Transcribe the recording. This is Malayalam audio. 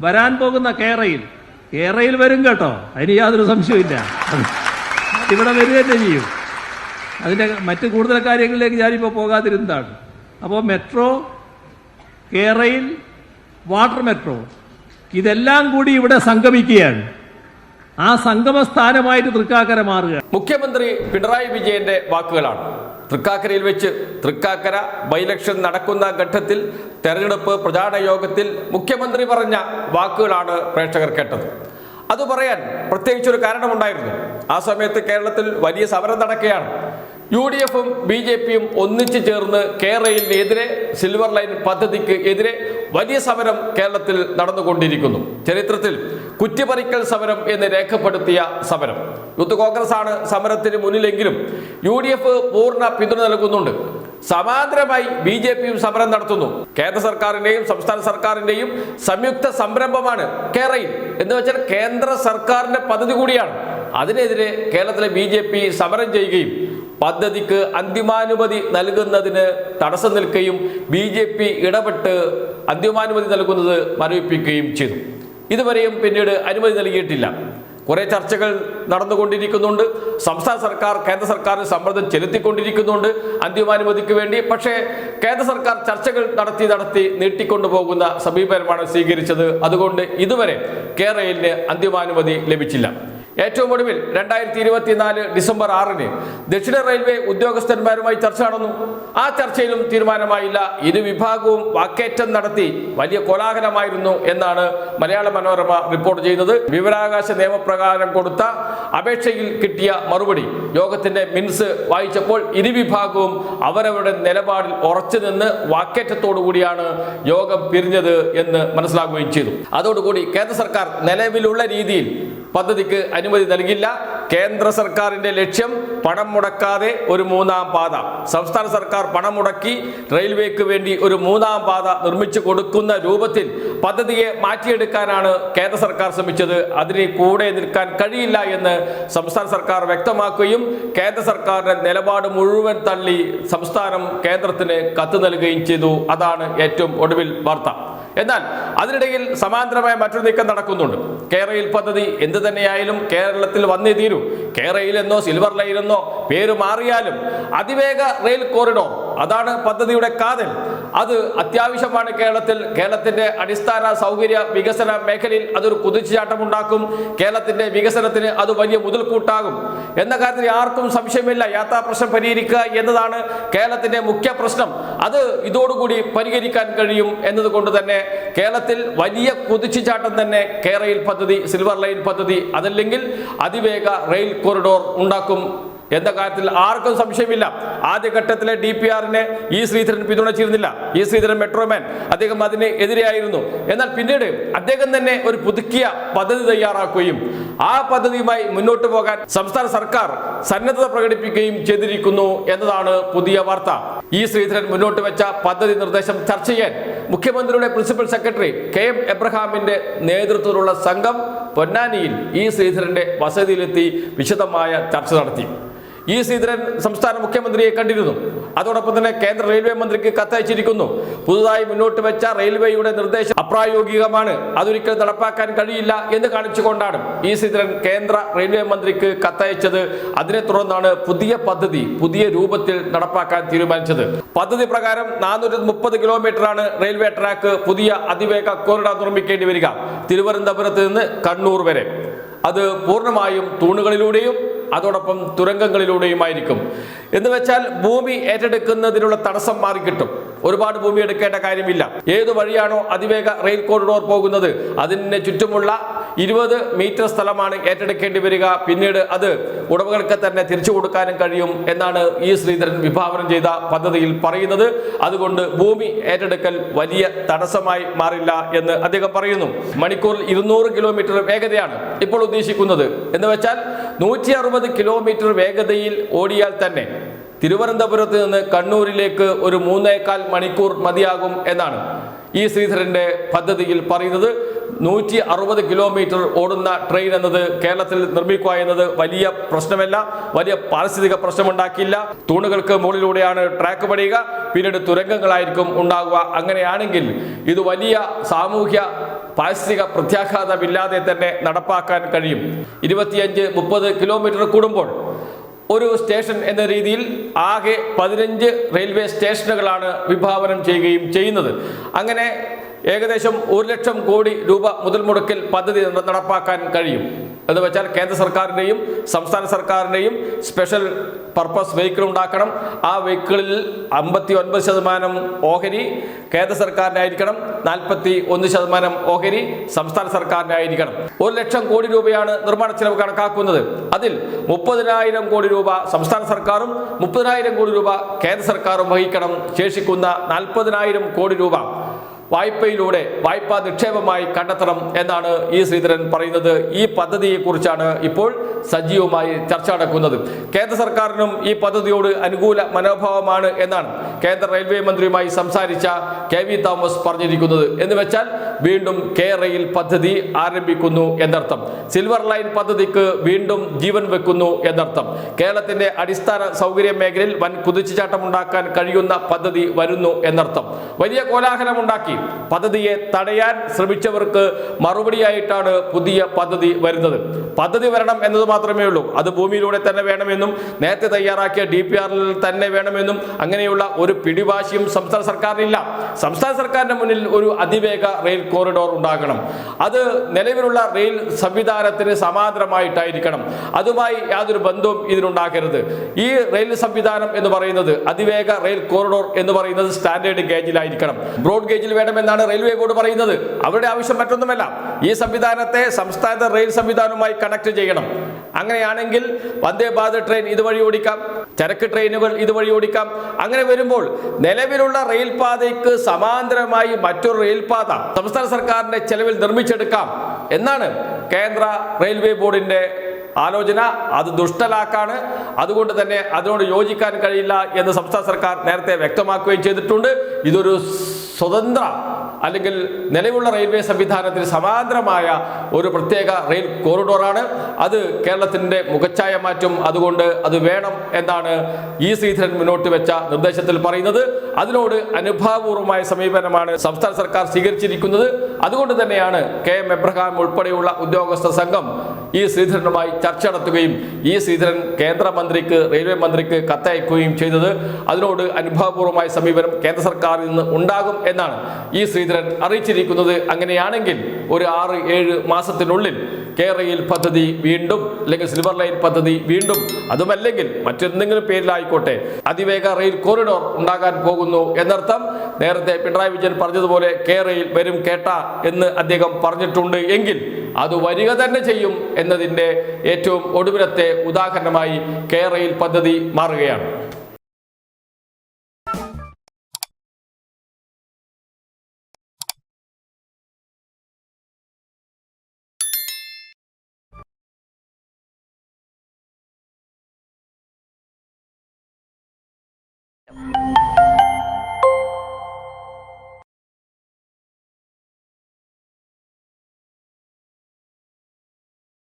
വരാൻ പോകുന്ന കേരയിൽ. കേരയിൽ വരും കേട്ടോ. അതിന് യാതൊരു സംശയമില്ല ഇവിടെ വരിക തന്നെ ചെയ്യും. അതിന്റെ മറ്റ് കൂടുതൽ കാര്യങ്ങളിലേക്ക് ഞാനിപ്പോൾ പോകാതിരുന്നതാണ്. അപ്പോൾ മെട്രോ കേരയിൽ വാട്ടർ മെട്രോ ഇതെല്ലാം കൂടി ഇവിടെ സംഗമിക്കുകയാണ്. ആ സംഗമ സ്ഥാനമായിട്ട് തൃക്കാക്കര മാറുക മുഖ്യമന്ത്രി പിണറായി വിജയന്റെ വാക്കുകളാണ്. തൃക്കാക്കരയിൽ വെച്ച് തൃക്കാക്കര ബൈലക്ഷൻ നടക്കുന്ന ഘട്ടത്തിൽ തെരഞ്ഞെടുപ്പ് പ്രചാരണ യോഗത്തിൽ മുഖ്യമന്ത്രി പറഞ്ഞ വാക്കുകളാണ് പ്രേക്ഷകർ കേട്ടത്. അത് പറയാൻ പ്രത്യേകിച്ചൊരു കാരണമുണ്ടായിരുന്നു. ആ സമയത്ത് കേരളത്തിൽ വലിയ സമരം നടക്കുകയാണ്. യു ഡി എഫും ബി ജെ പിയും ഒന്നിച്ചു ചേർന്ന് കേരളയിലെതിരെ സിൽവർ ലൈൻ പദ്ധതിക്ക് എതിരെ വലിയ സമരം കേരളത്തിൽ നടന്നുകൊണ്ടിരിക്കുന്നു. ചരിത്രത്തിൽ കുറ്റിപ്പറിക്കൽ സമരം എന്ന് രേഖപ്പെടുത്തിയ സമരം. യൂത്ത് കോൺഗ്രസ് ആണ് സമരത്തിന് മുന്നിലെങ്കിലും യു ഡി എഫ് പൂർണ പിന്തുണ നൽകുന്നുണ്ട്. സമാന്തരമായി ബി ജെ പിയും സമരം നടത്തുന്നു. കേന്ദ്ര സർക്കാരിന്റെയും സംസ്ഥാന സർക്കാരിന്റെയും സംയുക്ത സംരംഭമാണ് കേരയിൽ എന്ന് വെച്ചാൽ കേന്ദ്ര സർക്കാരിന്റെ പദ്ധതി കൂടിയാണ്. അതിനെതിരെ കേരളത്തിലെ ബി ജെ പി സമരം ചെയ്യുകയും പദ്ധതിക്ക് അന്തിമാനുമതി നൽകുന്നതിന് തടസ്സം നിൽക്കുകയും ബി ജെ പി ഇടപെട്ട് അന്തിമാനുമതി നൽകുന്നത് മരവിപ്പിക്കുകയും ചെയ്തു. ഇതുവരെയും പിന്നീട് അനുമതി നൽകിയിട്ടില്ല. കുറെ ചർച്ചകൾ നടന്നുകൊണ്ടിരിക്കുന്നുണ്ട്. സംസ്ഥാന സർക്കാർ കേന്ദ്ര സർക്കാരിന് സമ്മർദ്ദം ചെലുത്തിക്കൊണ്ടിരിക്കുന്നുണ്ട് അന്തിമാനുമതിക്ക് വേണ്ടി. പക്ഷേ കേന്ദ്ര സർക്കാർ ചർച്ചകൾ നടത്തി നടത്തി നീട്ടിക്കൊണ്ടു പോകുന്ന സമീപനമാണ് സ്വീകരിച്ചത്. അതുകൊണ്ട് ഇതുവരെ കേരളയിലിന് അന്തിമാനുമതി ലഭിച്ചില്ല. ഏറ്റവും ഒടുവിൽ രണ്ടായിരത്തി ഇരുപത്തിനാല് ഡിസംബർ ആറിന് ദക്ഷിണ റെയിൽവേ ഉദ്യോഗസ്ഥന്മാരുമായി ചർച്ച നടന്നു. ആ ചർച്ചയിലും തീരുമാനമായില്ല. ഇരു വിഭാഗവും വാക്കേറ്റം നടത്തി വലിയ കോലാഹലമായിരുന്നു എന്നാണ് മലയാള മനോരമ റിപ്പോർട്ട് ചെയ്യുന്നത്. വിവരാകാശ നിയമപ്രകാരം കൊടുത്ത അപേക്ഷയിൽ കിട്ടിയ മറുപടി യോഗത്തിന്റെ മിൻസ് വായിച്ചപ്പോൾ ഇരുവിഭാഗവും അവരവരുടെ നിലപാടിൽ ഉറച്ചു നിന്ന് വാക്കേറ്റത്തോടു കൂടിയാണ് യോഗം പിരിഞ്ഞത് എന്ന് മനസ്സിലാക്കുകയും ചെയ്തു. അതോടുകൂടി കേന്ദ്ര സർക്കാർ നിലവിലുള്ള രീതിയിൽ പദ്ധതിക്ക് അനുമതി നൽകില്ല. കേന്ദ്ര സർക്കാരിന്റെ ലക്ഷ്യം പണം മുടക്കാതെ ഒരു മൂന്നാം പാത. സംസ്ഥാന സർക്കാർ പണം മുടക്കി റെയിൽവേക്ക് വേണ്ടി ഒരു മൂന്നാം പാത നിർമ്മിച്ചു കൊടുക്കുന്ന രൂപത്തിൽ പദ്ധതിയെ മാറ്റിയെടുക്കാനാണ് കേന്ദ്ര സർക്കാർ ശ്രമിച്ചത്. അതിന് കൂടെ നിൽക്കാൻ കഴിയില്ല എന്ന് സംസ്ഥാന സർക്കാർ വ്യക്തമാക്കുകയും കേന്ദ്ര സർക്കാരിന്റെ നിലപാട് മുഴുവൻ തള്ളി സംസ്ഥാനം കേന്ദ്രത്തിന് കത്ത് നൽകുകയും ചെയ്തു. അതാണ് ഏറ്റവും ഒടുവിൽ വാർത്ത. എന്നാൽ അതിനിടയിൽ സമാന്തരമായ മറ്റൊരു നീക്കം നടക്കുന്നുണ്ട്. കേരയിൽ പദ്ധതി എന്ത് തന്നെയായാലും കേരളത്തിൽ വന്നേ തീരൂ. കേരയിൽ എന്നോ സിൽവർ ലൈനെന്നോ പേര് മാറിയാലും അതിവേഗ റെയിൽ കോറിഡോർ അതാണ് പദ്ധതിയുടെ കാതൽ. അത് അത്യാവശ്യമാണ് കേരളത്തിൽ. കേരളത്തിന്റെ അടിസ്ഥാന സൗകര്യ വികസന മേഖലയിൽ അതൊരു കുതിച്ചുചാട്ടം ഉണ്ടാക്കും കേരളത്തിന്റെ വികസനത്തിന് അത് വലിയ മുതൽക്കൂട്ടാകും. എന്ന കാര്യത്തിൽ ആർക്കും സംശയമില്ല. യാത്രാ പ്രശ്നം പരിഹരിക്കുക എന്നതാണ് കേരളത്തിന്റെ മുഖ്യ പ്രശ്നം. അത് ഇതോടുകൂടി പരിഹരിക്കാൻ കഴിയും എന്നതുകൊണ്ട് തന്നെ കേരളത്തിൽ വലിയ കുതിച്ചുചാട്ടം തന്നെ കേരയിൽ പദ്ധതി സിൽവർ ലൈൻ പദ്ധതി അതല്ലെങ്കിൽ അതിവേഗ റെയിൽ കോറിഡോർ ഉണ്ടാക്കും എന്ന കാര്യത്തിൽ ആർക്കും സംശയമില്ല. ആദ്യഘട്ടത്തിലെ ഡി പി ആറിനെ ഈ ശ്രീധരൻ പിന്തുണച്ചിരുന്നില്ല. ഈ ശ്രീധരൻ മെട്രോമാൻ അദ്ദേഹം അതിന് എതിരെയായിരുന്നു. എന്നാൽ പിന്നീട് അദ്ദേഹം തന്നെ ഒരു പുതുക്കിയ പദ്ധതി തയ്യാറാക്കുകയും ആ പദ്ധതിയുമായി മുന്നോട്ട് പോകാൻ സംസ്ഥാന സർക്കാർ സന്നദ്ധത പ്രകടിപ്പിക്കുകയും ചെയ്തിരിക്കുന്നു എന്നതാണ് പുതിയ വാർത്ത. ഈ ശ്രീധരൻ മുന്നോട്ട് വെച്ച പദ്ധതി നിർദ്ദേശം ചർച്ച ചെയ്യാൻ മുഖ്യമന്ത്രിയുടെ പ്രിൻസിപ്പൽ സെക്രട്ടറി കെ എം എബ്രഹാമിന്റെ നേതൃത്വത്തിലുള്ള സംഘം പൊന്നാനിയിൽ ഈ ശ്രീധരന്റെ വസതിയിലെത്തി വിശദമായ ചർച്ച നടത്തി. ഈ ശ്രീധരൻ സംസ്ഥാന മുഖ്യമന്ത്രിയെ കണ്ടിരുന്നു. അതോടൊപ്പം തന്നെ കേന്ദ്ര റെയിൽവേ മന്ത്രിക്ക് കത്തയച്ചിരിക്കുന്നു. പുതുതായി മുന്നോട്ട് വെച്ച റെയിൽവേയുടെ നിർദ്ദേശം അപ്രായോഗികമാണ്. അതൊരിക്കലും നടപ്പാക്കാൻ കഴിയില്ല എന്ന് കാണിച്ചുകൊണ്ടാണ് ഇ ശ്രീധരൻ കേന്ദ്ര റെയിൽവേ മന്ത്രിക്ക് കത്തയച്ചത്. അതിനെ തുടർന്നാണ് പുതിയ പദ്ധതി പുതിയ രൂപത്തിൽ നടപ്പാക്കാൻ തീരുമാനിച്ചത്. പദ്ധതി പ്രകാരം നാനൂറ്റി മുപ്പത് കിലോമീറ്ററാണ് റെയിൽവേ ട്രാക്ക് പുതിയ അതിവേഗ കോറിഡോർ നിർമ്മിക്കേണ്ടി വരിക. തിരുവനന്തപുരത്ത് നിന്ന് കണ്ണൂർ വരെ. അത് പൂർണമായും തൂണുകളിലൂടെയും അതോടൊപ്പം തുരങ്കങ്ങളിലൂടെയുമായിരിക്കും. എന്ന് വെച്ചാൽ ഭൂമി ഏറ്റെടുക്കുന്നതിനുള്ള തടസ്സം മാറിക്കിട്ടും. ഒരുപാട് ഭൂമി എടുക്കേണ്ട കാര്യമില്ല. ഏത് വഴിയാണോ അതിവേഗ റെയിൽ കോറിഡോർ പോകുന്നത് അതിന് ചുറ്റുമുള്ള ഇരുപത് മീറ്റർ സ്ഥലമാണ് ഏറ്റെടുക്കേണ്ടി വരിക. പിന്നീട് അത് ഉടമകൾക്ക് തന്നെ തിരിച്ചു കൊടുക്കാനും കഴിയും എന്നാണ് ഈ ശ്രീധരൻ വിഭാവനം ചെയ്ത പദ്ധതിയിൽ പറയുന്നത്. അതുകൊണ്ട് ഭൂമി ഏറ്റെടുക്കൽ വലിയ തടസ്സമായി മാറില്ല എന്ന് അദ്ദേഹം പറയുന്നു. മണിക്കൂറിൽ ഇരുന്നൂറ് കിലോമീറ്റർ വേഗതയാണ് ഇപ്പോൾ ഉദ്ദേശിക്കുന്നത്. എന്ന് വെച്ചാൽ നൂറ്റി അറുപത് കിലോമീറ്റർ വേഗതയിൽ ഓടിയാൽ തന്നെ തിരുവനന്തപുരത്ത് നിന്ന് കണ്ണൂരിലേക്ക് ഒരു മൂന്നേകാൽ മണിക്കൂർ മതിയാകും എന്നാണ് ഈ ശ്രീധരന്റെ പദ്ധതിയിൽ പറയുന്നത്. നൂറ്റി അറുപത് കിലോമീറ്റർ ഓടുന്ന ട്രെയിൻ എന്നത് കേരളത്തിൽ നിർമ്മിക്കുക എന്നത് വലിയ പ്രശ്നമല്ല വലിയ പാരിസ്ഥിതിക പ്രശ്നമുണ്ടാക്കില്ല തൂണുകൾക്ക് മുകളിലൂടെയാണ് ട്രാക്ക് പണിയുക പിന്നീട് തുരങ്കങ്ങളായിരിക്കും ഉണ്ടാകുക അങ്ങനെയാണെങ്കിൽ ഇത് വലിയ സാമൂഹ്യ പാരിസ്ഥിതിക പ്രത്യാഘാതമില്ലാതെ തന്നെ നടപ്പാക്കാൻ കഴിയും. ഇരുപത്തിയഞ്ച് മുപ്പത് കിലോമീറ്റർ കൂടുമ്പോൾ ഒരു സ്റ്റേഷൻ എന്ന രീതിയിൽ ആകെ പതിനഞ്ച് റെയിൽവേ സ്റ്റേഷനുകളാണ് വിഭാവനം ചെയ്യുകയും ചെയ്യുന്നത്. അങ്ങനെ ഏകദേശം ഒരു ലക്ഷം കോടി രൂപ മുതൽ മുടക്കിൽ പദ്ധതി നടപ്പാക്കാൻ കഴിയും. എന്ന് വെച്ചാൽ കേന്ദ്ര സർക്കാരിന്റെയും സംസ്ഥാന സർക്കാരിന്റെയും സ്പെഷ്യൽ പർപ്പസ് വെഹിക്കിൾ ഉണ്ടാക്കണം. ആ വെഹിക്കിളിൽ അമ്പത്തി ഒൻപത് ശതമാനം ഓഹരി കേന്ദ്ര സർക്കാരിന്റെ ആയിരിക്കണം. നാൽപ്പത്തി ഒന്ന് ശതമാനം ഓഹരി സംസ്ഥാന സർക്കാരിന്റെ ആയിരിക്കണം. ഒരു ലക്ഷം കോടി രൂപയാണ് നിർമ്മാണ ചെലവ് കണക്കാക്കുന്നത്. അതിൽ മുപ്പതിനായിരം കോടി രൂപ സംസ്ഥാന സർക്കാരും മുപ്പതിനായിരം കോടി രൂപ കേന്ദ്ര സർക്കാരും വഹിക്കണം. ശേഷിക്കുന്ന നാൽപ്പതിനായിരം കോടി രൂപ വായ്പയിലൂടെ വായ്പാ നിക്ഷേപമായി കണ്ടെത്തണം എന്നാണ് ഈ ശ്രീധരൻ പറയുന്നത്. ഈ പദ്ധതിയെക്കുറിച്ചാണ് ഇപ്പോൾ സജീവമായി ചർച്ച നടക്കുന്നത്. കേന്ദ്ര സർക്കാരിനും ഈ പദ്ധതിയോട് അനുകൂല മനോഭാവമാണ് എന്നാണ് കേന്ദ്ര റെയിൽവേ മന്ത്രിയുമായി സംസാരിച്ച കെ വി തോമസ് പറഞ്ഞിരിക്കുന്നത് എന്ന് വെച്ചാൽ വീണ്ടും കെ റെയിൽ പദ്ധതി ആരംഭിക്കുന്നു എന്നർത്ഥം. സിൽവർ ലൈൻ പദ്ധതിക്ക് വീണ്ടും ജീവൻ വെക്കുന്നു എന്നർത്ഥം. കേരളത്തിന്റെ അടിസ്ഥാന സൗകര്യ മേഖലയിൽ വൻ കുതിച്ചുചാട്ടം ഉണ്ടാക്കാൻ കഴിയുന്ന പദ്ധതി വരുന്നു എന്നർത്ഥം. വലിയ കോലാഹലമുണ്ടാക്കി. പദ്ധതിയെ തടയാൻ ശ്രമിച്ചവർക്ക് മറുപടിയായിട്ടാണ് പുതിയ പദ്ധതി വരുന്നത്. പദ്ധതി വരണം എന്നത് മാത്രമേ ഉള്ളൂ. അത് ഭൂമിയിലൂടെ തന്നെ വേണമെന്നും നേരത്തെ തയ്യാറാക്കിയ ഡി തന്നെ വേണമെന്നും അങ്ങനെയുള്ള ഒരു പിടിവാശിയും സംസ്ഥാന സർക്കാരിനില്ല. സംസ്ഥാന സർക്കാരിന്റെ മുന്നിൽ ഒരു അതിവേഗ റെയിൽ കോറിഡോർ ഉണ്ടാകണം. അത് നിലവിലുള്ള റെയിൽ സംവിധാനത്തിന് സമാന്തരമായിട്ടായിരിക്കണം. അതുമായി യാതൊരു ബന്ധവും ഇതിനുണ്ടാക്കരുത് ഈ റെയിൽ സംവിധാനം എന്ന് പറയുന്നത് അതിവേഗ റെയിൽ കോറിഡോർ എന്ന് പറയുന്നത് സ്റ്റാൻഡേർഡ് ഗേജിലായിരിക്കണം. ബ്രോഡ് ഗേജിൽ വേണമെന്നാണ് റെയിൽവേ ബോർഡ് പറയുന്നത്. അവരുടെ ആവശ്യം മറ്റൊന്നുമല്ല. ഈ സംവിധാനത്തെ സംസ്ഥാനത്തെ റെയിൽ സംവിധാനവുമായി കണക്ട് ചെയ്യണം. അങ്ങനെയാണെങ്കിൽ വന്ദേ ഭാരത് ട്രെയിൻ ഇതുവഴി ഓടിക്കാം. ചരക്ക് ട്രെയിനുകൾ ഇതുവഴി ഓടിക്കാം. അങ്ങനെ വരുമ്പോൾ നിലവിലുള്ള റെയിൽപാതയ്ക്ക് സമാന്തരമായി മറ്റൊരു റെയിൽപാത സംസ്ഥാന സർക്കാരിന്റെ ചെലവിൽ നിർമ്മിച്ചെടുക്കാം എന്നാണ് കേന്ദ്ര റെയിൽവേ ബോർഡിന്റെ ആലോചന. അത് ദുഷ്ടലാക്കാണ്. അതുകൊണ്ട് തന്നെ അതിനോട് യോജിക്കാൻ കഴിയില്ല എന്ന് സംസ്ഥാന സർക്കാർ നേരത്തെ വ്യക്തമാക്കുകയും ചെയ്തിട്ടുണ്ട്. ഇതൊരു സ്വതന്ത്ര അല്ലെങ്കിൽ നിലവിലുള്ള റെയിൽവേ സംവിധാനത്തിന് സമാന്തരമായ ഒരു പ്രത്യേക റെയിൽ കോറിഡോറാണ്. അത് കേരളത്തിന്റെ മുഖച്ഛായ മാറ്റും. അതുകൊണ്ട് അത് വേണം എന്നാണ് ഇ ശ്രീധരൻ മുന്നോട്ട് വെച്ച നിർദ്ദേശത്തിൽ പറയുന്നത്. അതിനോട് അനുഭാവപൂർവമായ സമീപനമാണ് സംസ്ഥാന സർക്കാർ സ്വീകരിച്ചിരിക്കുന്നത്. അതുകൊണ്ട് തന്നെയാണ് കെ എം എബ്രഹാം ഉൾപ്പെടെയുള്ള ഉദ്യോഗസ്ഥ സംഘം ഈ ശ്രീധരനുമായി ചർച്ച നടത്തുകയും ഈ ശ്രീധരൻ കേന്ദ്രമന്ത്രിക്ക് റെയിൽവേ മന്ത്രിക്ക് കത്തയക്കുകയും ചെയ്തത് അതിനോട് അനുഭാവപൂർവമായ സമീപനം കേന്ദ്ര സർക്കാരിൽ നിന്ന് ഉണ്ടാകും എന്നാണ് ഈ ശ്രീധരൻ അറിയിച്ചിരിക്കുന്നത്. അങ്ങനെയാണെങ്കിൽ ഒരു ആറ് ഏഴ് മാസത്തിനുള്ളിൽ കേരയിൽ പദ്ധതി വീണ്ടും അല്ലെങ്കിൽ സിൽവർ ലൈൻ പദ്ധതി വീണ്ടും അതുമല്ലെങ്കിൽ മറ്റെന്തെങ്കിലും പേരിലായിക്കോട്ടെ അതിവേഗ റെയിൽ കോറിഡോർ ഉണ്ടാകാൻ പോകുന്നു എന്നർത്ഥം നേരത്തെ പിണറായി വിജയൻ പറഞ്ഞതുപോലെ കേരയിൽ വരും കേട്ട എന്ന് അദ്ദേഹം പറഞ്ഞിട്ടുണ്ട് എങ്കിൽ അത് വരിക തന്നെ ചെയ്യും എന്നതിന്റെ ഏറ്റവും ഒടുവിലത്തെ ഉദാഹരണമായി കേരയിൽ പദ്ധതി മാറുകയാണ്.